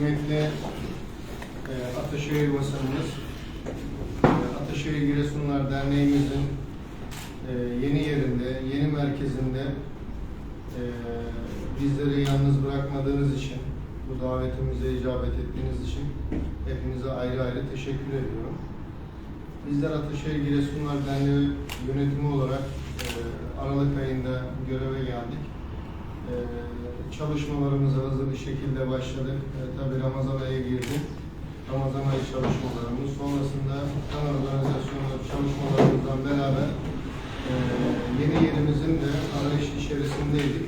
kıymetli e, Ataşehir basınımız, e, Ataşehir Giresunlar Derneğimizin e, yeni yerinde, yeni merkezinde e, bizleri yalnız bırakmadığınız için, bu davetimize icabet ettiğiniz için hepinize ayrı ayrı teşekkür ediyorum. Bizler Ataşehir Giresunlar Derneği yönetimi olarak e, Aralık ayında göreve geldik. E, çalışmalarımıza hızlı bir şekilde başladık. E, tabii Ramazan ayı girdi. Ramazan ayı çalışmalarımız sonrasında kan organizasyonu çalışmalarımızdan beraber e, yeni yerimizin de arayış içerisindeydik.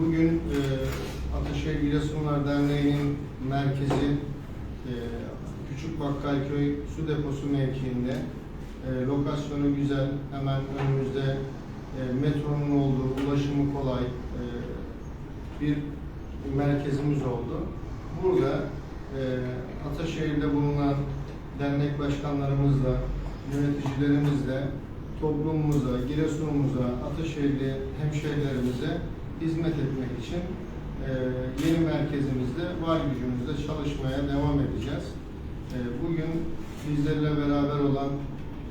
Bugün e, Ataşehir Giresunlar Derneği'nin merkezi e, Küçük Bakkalköy Su Deposu mevkiinde e, lokasyonu güzel, hemen önümüzde e, metronun olduğu, ulaşımı kolay e, bir merkezimiz oldu. Burada e, Ataşehir'de bulunan dernek başkanlarımızla, yöneticilerimizle, toplumumuza, Giresun'umuza, Ataşehirli hemşehrilerimize hizmet etmek için e, yeni merkezimizde var gücümüzle çalışmaya devam edeceğiz. E, bugün bizlerle beraber olan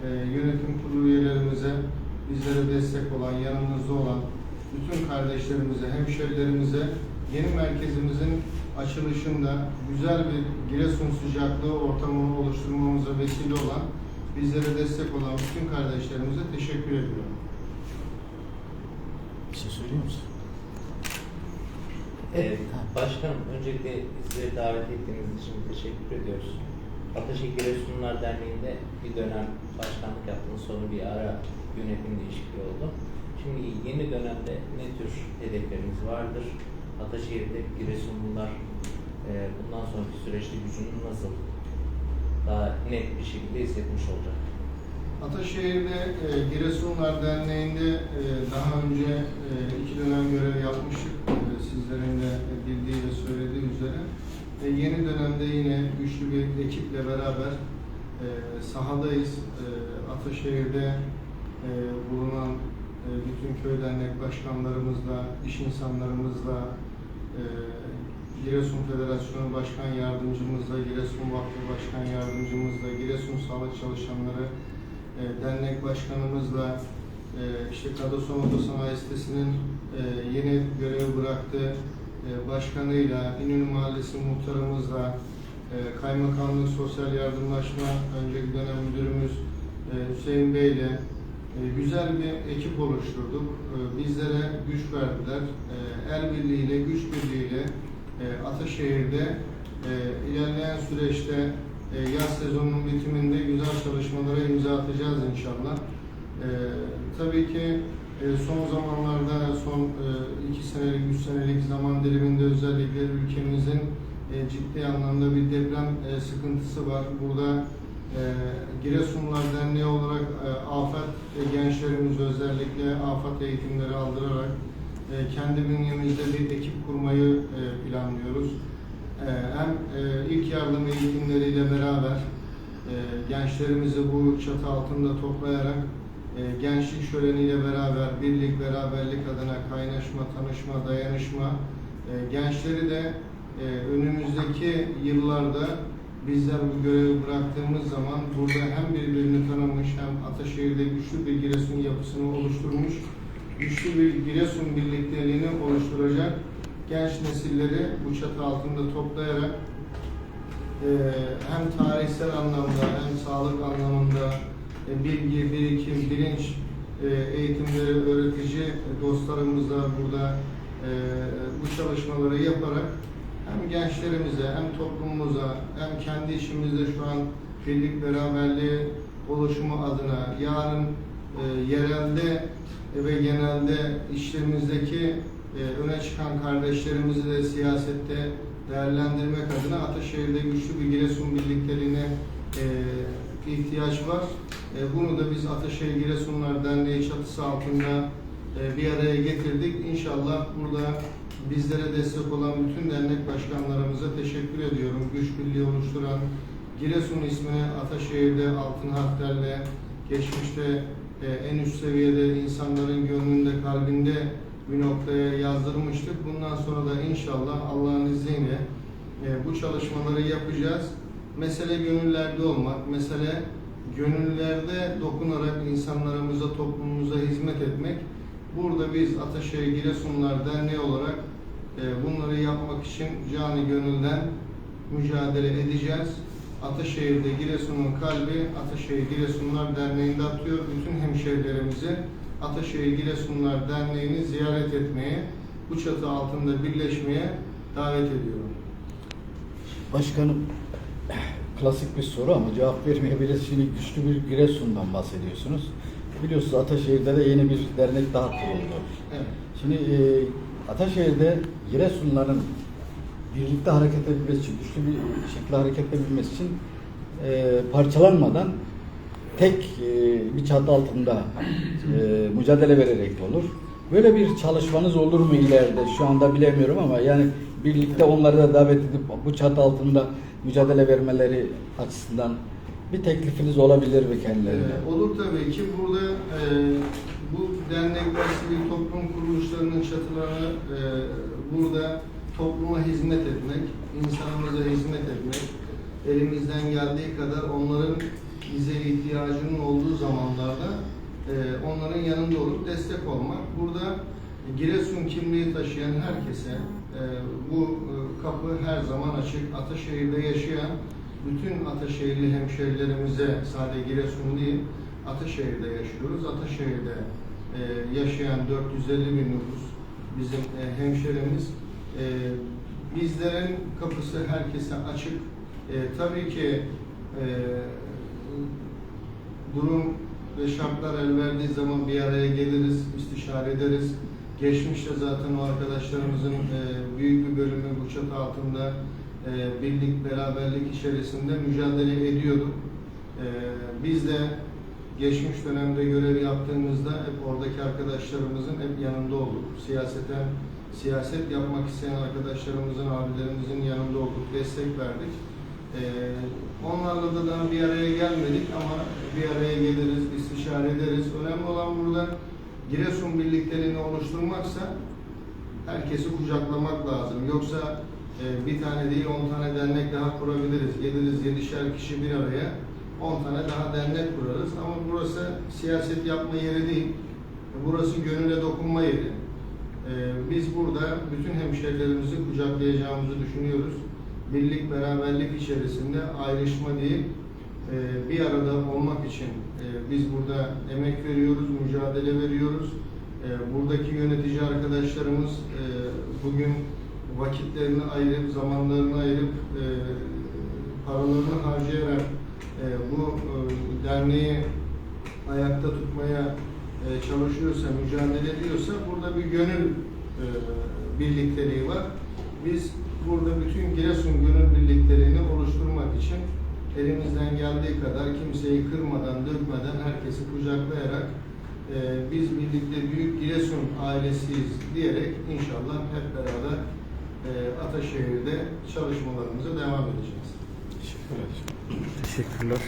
e, yönetim kurulu üyelerimize, bizlere destek olan, yanımızda olan bütün kardeşlerimize, hemşerilerimize yeni merkezimizin açılışında güzel bir Giresun sıcaklığı ortamını oluşturmamıza vesile olan, bizlere destek olan bütün kardeşlerimize teşekkür ediyorum. Bir şey söylüyor musun? Evet, başkanım öncelikle sizleri davet ettiğiniz için teşekkür ediyoruz. Ataşehir Giresunlar Derneği'nde bir dönem başkanlık yaptınız, sonra bir ara yönetim değişikliği oldu. Şimdi yeni dönemde ne tür hedefleriniz vardır? Ataşehir'de Giresunlular e, bundan sonraki süreçte gücünü nasıl daha net bir şekilde hissetmiş olacak? Ataşehir'de e, Giresunlar Derneği'nde e, daha önce e, iki dönem görev yapmıştık. E, sizlerin de bildiği ve söylediği üzere. E, yeni dönemde yine güçlü bir ekiple beraber e, sahadayız. E, Ataşehir'de e, bulunan e, bütün köy dernek başkanlarımızla, iş insanlarımızla, e, Giresun Federasyonu Başkan Yardımcımızla, Giresun Vakfı Başkan Yardımcımızla, Giresun Sağlık Çalışanları e, dernek başkanımızla e, işte Kadoson Otosanayi sitesinin e, yeni görev bıraktığı başkanıyla, İnönü Mahallesi muhtarımızla, e, Kaymakamlık Sosyal Yardımlaşma önceki dönem müdürümüz e, Hüseyin Bey ile e, güzel bir ekip oluşturduk. E, bizlere güç verdiler. E, el birliğiyle, güç birliğiyle e, Ataşehir'de e, ilerleyen süreçte e, yaz sezonunun bitiminde güzel çalışmalara imza atacağız inşallah. E, tabii ki e, son zamanlarda, son e, iki senelik, üç senelik zaman diliminde özellikle ülkemizin e, ciddi anlamda bir deprem e, sıkıntısı var. Burada e, Giresunlar Derneği olarak e, afet e, gençlerimiz özellikle afet eğitimleri aldırarak e, kendi bünyemizde bir ekip kurmayı e, planlıyoruz. E, hem e, ilk yardım eğitimleriyle beraber e, gençlerimizi bu çatı altında toplayarak e, gençlik şöleniyle beraber birlik, beraberlik adına kaynaşma, tanışma, dayanışma e, gençleri de e, önümüzdeki yıllarda bizler bu görevi bıraktığımız zaman burada hem birbirini tanımış hem Ataşehir'de güçlü bir Giresun yapısını oluşturmuş, güçlü bir Giresun birlikteliğini oluşturacak genç nesilleri bu çatı altında toplayarak e, hem tarihsel anlamda hem sağlık anlamında bilgi, birikim, bilinç e, eğitimleri öğretici dostlarımızla burada e, bu çalışmaları yaparak hem gençlerimize hem toplumumuza hem kendi işimizde şu an birlik beraberliği oluşumu adına yarın e, yerelde ve genelde işlerimizdeki e, öne çıkan kardeşlerimizi de siyasette değerlendirmek adına Ataşehir'de güçlü bir Giresun birlikteliğine e, ihtiyaç var. E, bunu da biz Ataşehir Giresunlar Derneği çatısı altında e, bir araya getirdik. İnşallah burada bizlere destek olan bütün dernek başkanlarımıza teşekkür ediyorum. Güç birliği oluşturan Giresun ismini Ataşehir'de altın harflerle geçmişte e, en üst seviyede insanların gönlünde, kalbinde bir noktaya yazdırmıştık. Bundan sonra da inşallah Allah'ın izniyle bu çalışmaları yapacağız. Mesele gönüllerde olmak, mesele gönüllerde dokunarak insanlarımıza, toplumumuza hizmet etmek. Burada biz Ataşehir Giresunlar Derneği olarak e, bunları yapmak için canı gönülden mücadele edeceğiz. Ataşehir'de Giresun'un kalbi Ataşehir Giresunlar Derneği'nde atıyor. Bütün hemşehrilerimizi Ataşehir Giresunlar Derneği'ni ziyaret etmeye, bu çatı altında birleşmeye davet ediyorum. Başkanım, klasik bir soru ama cevap vermeyebiliriz. Şimdi güçlü bir Giresun'dan bahsediyorsunuz. Biliyorsunuz Ataşehir'de de yeni bir dernek daha kuruldu. Evet. Şimdi e, Ataşehir'de Giresunların birlikte hareket edebilmesi için, güçlü bir şekilde hareket edebilmesi için e, parçalanmadan tek e, bir çatı altında e, mücadele vererek olur. Böyle bir çalışmanız olur mu ileride? Şu anda bilemiyorum ama yani birlikte onları da davet edip bu çatı altında mücadele vermeleri açısından bir teklifiniz olabilir mi kendilerine? Ee, olur tabii ki. Burada e, bu dernekler, sivil toplum kuruluşlarının çatılarını e, burada topluma hizmet etmek, insanımıza hizmet etmek, elimizden geldiği kadar onların bize ihtiyacının olduğu zamanlarda e, onların yanında olup destek olmak. Burada Giresun kimliği taşıyan herkese e, bu e, kapı her zaman açık. Ataşehir'de yaşayan bütün Ataşehirli hemşehrilerimize sadece Giresun değil, Ataşehir'de yaşıyoruz. Ataşehir'de e, yaşayan 450 bin nüfus bizim hemşehrimiz. E, bizlerin kapısı herkese açık. Tabii ki durum ve şartlar el verdiği zaman bir araya geliriz, istişare ederiz. Geçmişte zaten o arkadaşlarımızın e, büyük bir bölümü bu çatı altında e, birlik, beraberlik içerisinde mücadele ediyorduk. E, biz de geçmiş dönemde görev yaptığımızda hep oradaki arkadaşlarımızın hep yanında olduk. Siyaseten, siyaset yapmak isteyen arkadaşlarımızın, abilerimizin yanında olduk, destek verdik. Onlarla da daha bir araya gelmedik ama bir araya geliriz, istişare ederiz. Önemli olan burada Giresun birliklerini oluşturmaksa herkesi kucaklamak lazım. Yoksa e, bir tane değil on tane dernek daha kurabiliriz. Geliriz yedişer kişi bir araya on tane daha dernek kurarız. Ama burası siyaset yapma yeri değil. Burası gönüle dokunma yeri. E, biz burada bütün hemşehrilerimizi kucaklayacağımızı düşünüyoruz. Birlik, beraberlik içerisinde ayrışma değil, bir arada olmak için e, biz burada emek veriyoruz, mücadele veriyoruz. E, buradaki yönetici arkadaşlarımız e, bugün vakitlerini ayırıp, zamanlarını ayırıp, e, paralarını harcayarak bu derneği ayakta tutmaya çalışıyorsa, mücadele ediyorsa burada bir gönül birlikteliği var. Biz burada bütün Giresun gönül birliklerini oluşturmak için elimizden geldiği kadar kimseyi kırmadan, dökmeden herkesi kucaklayarak e, biz birlikte büyük Giresun ailesiyiz diyerek inşallah hep beraber e, Ataşehir'de çalışmalarımıza devam edeceğiz. Teşekkürler. Teşekkürler.